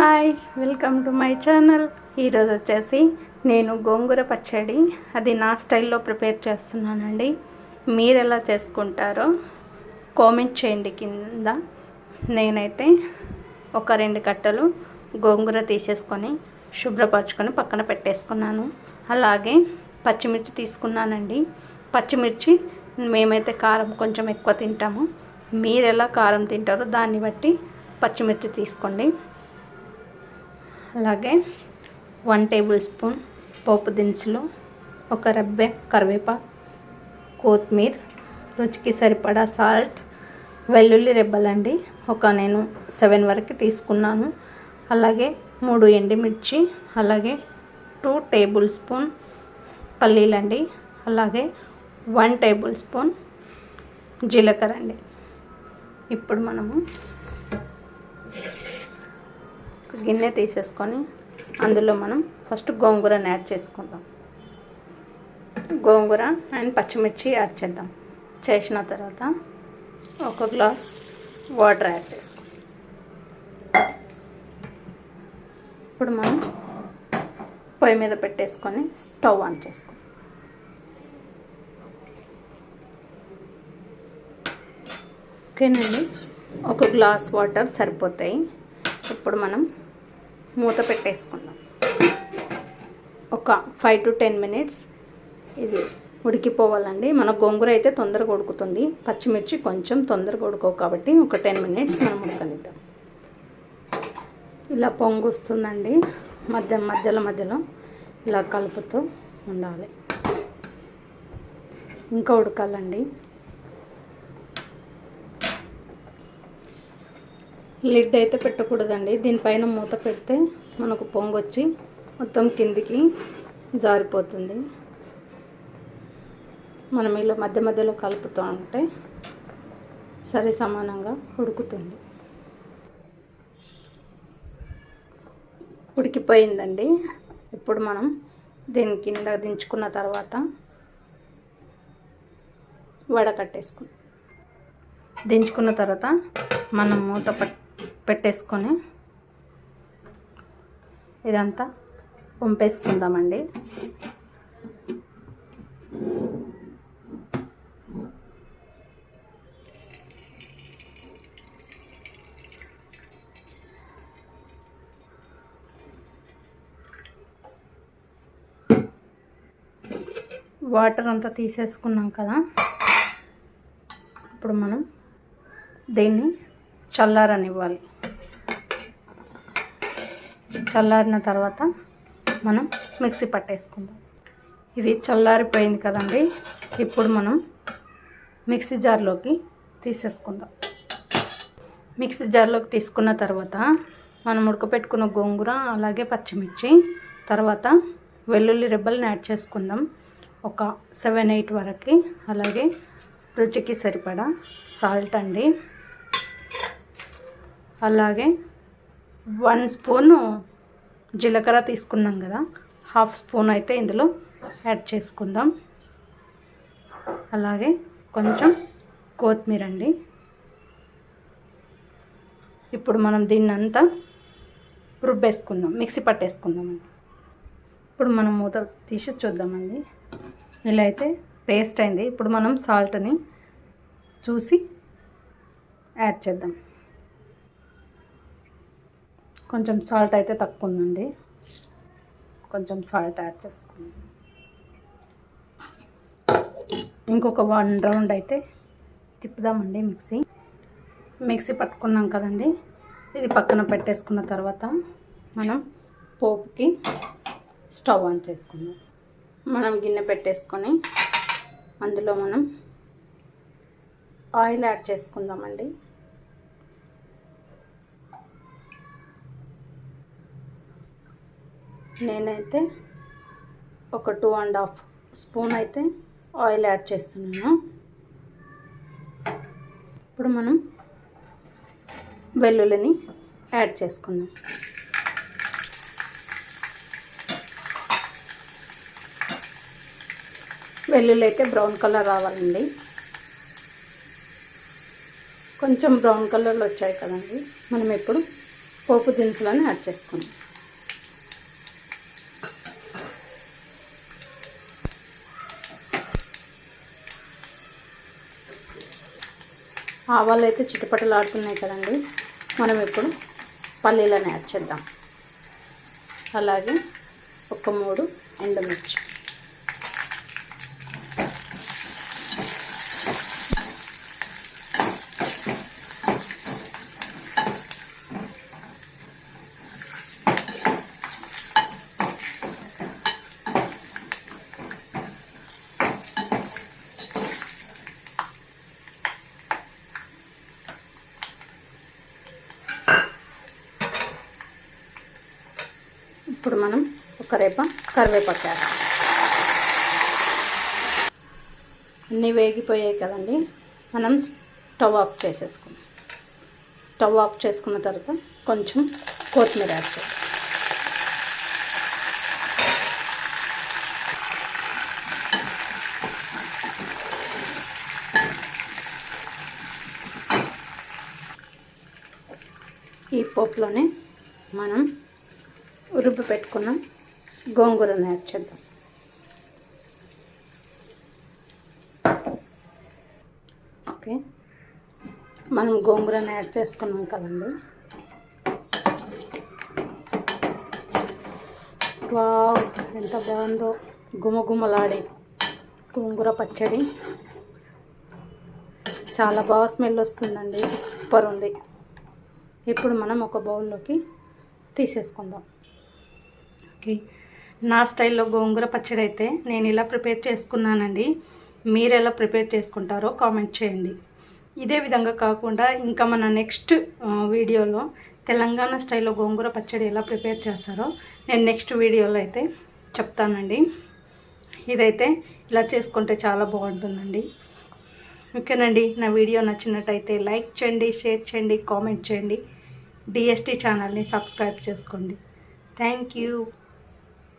Hi welcome to my channel. ఈరోజు వచ్చేసి నేను గోంగూర పచ్చడి. అది నా స్టైల్లో ప్రిపేర్ చేస్తున్నానండి. మీరు ఎలా చేసుకుంటారో కామెంట్ చేయండి కింద. నేనైతే ఒక రెండు కట్టలు గోంగూర తీసేసుకొని శుభ్రపరచుకొని పక్కన పెట్టేసుకున్నాను. అలాగే పచ్చిమిర్చి తీసుకున్నానండి. పచ్చిమిర్చి మేమైతే కారం కొంచెం ఎక్కువ తింటాము. మీరు ఎలా కారం తింటారో దాన్ని బట్టి పచ్చిమిర్చి తీసుకోండి. అలాగే వన్ టేబుల్ స్పూన్ పోపు దినుసులు ఒక రబ్బె కరివేపాకు కొత్తిమీర రుచికి సరిపడా సాల్ట్ వెల్లుల్లి రెబ్బలండి. ఒక నేను సెవెన్ వరకు తీసుకున్నాను. అలాగే మూడు ఎండుమిర్చి అలాగే టూ టేబుల్ స్పూన్ పల్లీలండి. అలాగే వన్ టేబుల్ స్పూన్ జీలకర్ర అండి. ఇప్పుడు మనము గిన్నె తీసేసుకొని అందులో మనం ఫస్ట్ గోంగూరను యాడ్ చేసుకుందాం గోంగూర అండ్ పచ్చిమిర్చి యాడ్ చేద్దాం. చేసిన తర్వాత ఒక గ్లాస్ వాటర్ యాడ్ చేసుకుందాం ఇప్పుడు మనం పొయ్యి మీద పెట్టేసుకొని స్టవ్ ఆన్ చేసుకుందాం ఓకేనండి. ఒక గ్లాస్ వాటర్ సరిపోతాయి. ఇప్పుడు మనం మూత పెట్టేసుకుందాం ఒక ఫైవ్ టు టెన్ మినిట్స్ ఇది ఉడికిపోవాలండి. మన గోంగూర అయితే తొందరగా ఉడుకుతుంది. పచ్చిమిర్చి కొంచెం తొందరగా ఉడుకోవు కాబట్టి ఒక టెన్ మినిట్స్ మనం ఉడకనిద్దాం. ఇలా పొంగు వస్తుందండి. మధ్య మధ్యలో మధ్యలో ఇలా కలుపుతూ ఉండాలి. ఇంకా ఉడకాలండి. లిడ్ అయితే పెట్టకూడదండి. దీనిపైన మూత పెడితే మనకు పొంగొచ్చి మొత్తం కిందికి జారిపోతుంది. మనం ఇలా మధ్య మధ్యలో కలుపుతూ ఉంటే సరి సమానంగా ఉడుకుతుంది. ఉడికిపోయిందండి. ఇప్పుడు మనం దీని కింద దించుకున్న తర్వాత వడకట్టేసుకుందాం. దించుకున్న తర్వాత మనం మూత పట్ పెట్టేసుకొని ఇదంతా పంపేసుకుందామండి వాటర్ అంతా తీసేసుకున్నాం కదా. ఇప్పుడు మనం దీన్ని చల్లారనివ్వాలి. చల్లారిన తర్వాత మనం మిక్సీ పట్టేసుకుందాం. ఇది చల్లారిపోయింది కదండి. ఇప్పుడు మనం మిక్సీ జార్లోకి తీసేసుకుందాం. మిక్సీ జార్లోకి తీసుకున్న తర్వాత మనం ఉడకపెట్టుకున్న గోంగూర అలాగే పచ్చిమిర్చి తర్వాత వెల్లుల్లి రెబ్బల్ని యాడ్ చేసుకుందాం. ఒక సెవెన్ ఎయిట్ వరకు. అలాగే రుచికి సరిపడా సాల్ట్ అండి. అలాగే వన్ స్పూను జీలకర్ర తీసుకున్నాం కదా. హాఫ్ స్పూన్ అయితే ఇందులో యాడ్ చేసుకుందాం. అలాగే కొంచెం కొత్తిమీర అండి. ఇప్పుడు మనం దీన్ని అంతా రుబ్బేసుకుందాం మిక్సీ పట్టేసుకుందామండి ఇప్పుడు మనం మూత తీసి చూద్దామండి. ఇలా అయితే పేస్ట్ అయింది. ఇప్పుడు మనం సాల్ట్ని చూసి యాడ్ చేద్దాం. కొంచెం సాల్ట్ అయితే తక్కువ ఉందండి కొంచెం సాల్ట్ యాడ్ చేసుకుందాం. ఇంకొక వన్ రౌండ్ అయితే తిప్పుదామండి మిక్సీ. మిక్సీ పట్టుకున్నాం కదండి. ఇది పక్కన పెట్టేసుకున్న తర్వాత మనం పోపుకి స్టవ్ ఆన్ చేసుకుందాం. మనం గిన్నె పెట్టేసుకొని అందులో మనం ఆయిల్ యాడ్ చేసుకుందామండి. నేనైతే ఒక టూ అండ్ హాఫ్ స్పూన్ అయితే ఆయిల్ యాడ్ చేస్తున్నాను. ఇప్పుడు మనం వెల్లుల్లిని యాడ్ చేసుకుందాం. వెల్లుల్లి అయితే బ్రౌన్ కలర్ రావాలండి. కొంచెం బ్రౌన్ కలర్లో వచ్చాయి కదండి. మనం ఇప్పుడు పోపు దినుసులను యాడ్ చేసుకుందాం. ఆవాలు అయితే చిట్టుపట్టలు ఆడుతున్నాయి కదండి. మనం ఇప్పుడు పల్లీలను యాడ్ చేద్దాం. అలాగే ఒక మూడు ఎండుమిర్చి. ఇప్పుడు మనం ఒక రేప కరివేపాకు వేస్తాం. అన్నీ వేగిపోయాయి కదండి. మనం స్టవ్ ఆఫ్ చేసేసుకున్నాం స్టవ్ ఆఫ్ చేసుకున్న తర్వాత కొంచెం కొత్తిమీర వేస్తాం ఈ పోపులోనే మనం రుబ్బి పెట్టుకున్నాం. గోంగూరను యాడ్ చేద్దాం. ఓకే. మనం గోంగూరను యాడ్ చేసుకున్నాం కదండి. వావ్ ఎంత బాగుందో. గుమగుమలాడే గోంగూర పచ్చడి. చాలా బాగా స్మెల్ వస్తుందండి. సూపర్ ఉంది. ఇప్పుడు మనం ఒక బౌల్లోకి తీసేసుకుందాం. ఓకే. నా స్టైల్లో గోంగూర పచ్చడి అయితే నేను ఇలా ప్రిపేర్ చేసుకున్నానండి మీరు ఎలా ప్రిపేర్ చేసుకుంటారో కామెంట్ చేయండి. ఇదే విధంగా కాకుండా ఇంకా మన నెక్స్ట్ వీడియోలో తెలంగాణ స్టైల్లో గోంగూర పచ్చడి ఎలా ప్రిపేర్ చేస్తారో నేను నెక్స్ట్ వీడియోలో అయితే చెప్తానండి. ఇదైతే ఇలా చేసుకుంటే చాలా బాగుంటుందండి. ఓకేనండి నా వీడియో నచ్చినట్టయితే లైక్ చేయండి షేర్ చేయండి కామెంట్ చేయండి. డిఎస్టీ ఛానల్ని సబ్స్క్రైబ్ చేసుకోండి. Thank you.